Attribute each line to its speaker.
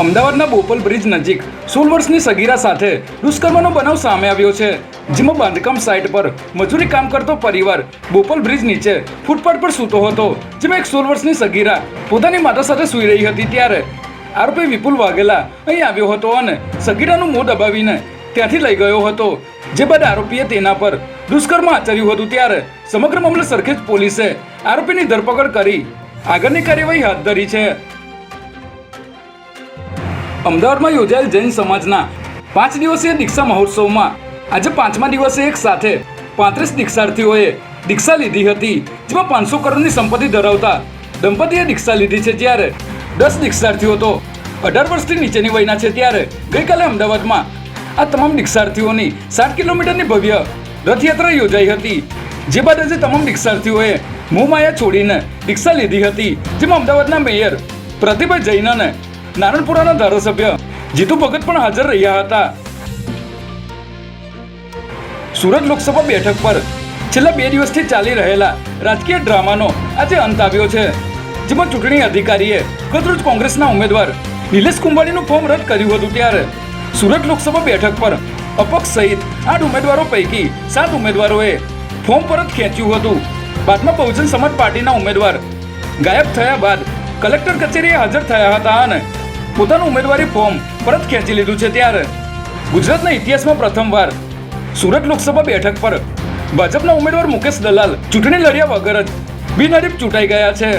Speaker 1: અમદાવાદના બોપલ બ્રિજ નજીક સોળ વર્ષની સગીરા સાથે દુષ્કર્મનો બનાવ સામે આવ્યો છે, જેમાં બાંધકામ સાઇટ પર મજૂરી કામ કરતો પરિવાર બોપલ બ્રિજ નીચે ફૂટપાથ પર સૂતો હતો, જેમાં એક સોળ વર્ષની સગીરા પોતાની માતા સાથે સૂઈ રહી હતી ત્યારે આરોપી વિપુલ વાઘેલા અહીં આવ્યો હતો અને સગીરાનું મોં દબાવીને ત્યાંથી લઈ ગયો હતો. જે બાદ આરોપીએ તેના પર દુષ્કર્મ આચર્યું હતું ત્યારે સમગ્ર મામલે સરખેજ પોલીસે આરોપીની ધરપકડ કરી આગળની કાર્યવાહી હાથ ધરી છે. અમદાવાદમાં યોજાયેલ જૈન સમાજના પાંચ દિવસીય દીક્ષા મહોત્સવમાં આજે પાંચમા દિવસે એક સાથે પાંત્રીસ દીક્ષાર્થીઓએ દીક્ષા લીધી હતી, જેમાં પાંચસો કરોડની સંપત્તિ ધરાવતા દંપતીએ દીક્ષા લીધી છે. જ્યારે દસ દીક્ષાર્થીઓ તો અઢાર વર્ષથી નીચેની વયના છે. ત્યારે ગઈકાલે અમદાવાદમાં આ તમામ દીક્ષાર્થીઓની સાત કિલોમીટરની ભવ્ય રથયાત્રા યોજાઈ હતી. જે બાદ આજે તમામ દીક્ષાર્થીઓએ મોહમાયા છોડીને દીક્ષા લીધી હતી, જેમાં અમદાવાદના મેયર પ્રતિભા જૈન અને નારણપુરાના ધારાસભ્ય જીતુ ભગત પણ હાજર રહ્યા હતા. સુરત લોકસભા બેઠક પર છેલ્લા બે દિવસથી ચાલી રહેલા રાજકીય ડ્રામાનો આજે અંત આવ્યો છે, જેમાં ચૂંટણી અધિકારીએ ગતરોજ કોંગ્રેસના ઉમેદવાર નિલેશ કુંભાણીનું ફોર્મ રદ કર્યું હતું ત્યારે સુરત લોકસભા બેઠક પર અપક્ષ સહિત આઠ ઉમેદવારો પૈકી સાત ઉમેદવારોએ ફોર્મ પરત ખેંચ્યું હતું. બાદમાં બહુજન સમાજ પાર્ટીના ઉમેદવાર ગાયબ થયા બાદ કલેક્ટર કચેરીએ હાજર થયા હતા અને પોતાનું ઉમેદવારી ફોર્મ પરત ખેંચી લીધું છે ત્યારે ગુજરાતના ઇતિહાસમાં પ્રથમવાર સુરત લોકસભા બેઠક પર ભાજપના ઉમેદવાર મુકેશ દલાલ ચૂંટણી લડ્યા વગર જ બિનહરીફ ચૂંટાઈ ગયા છે.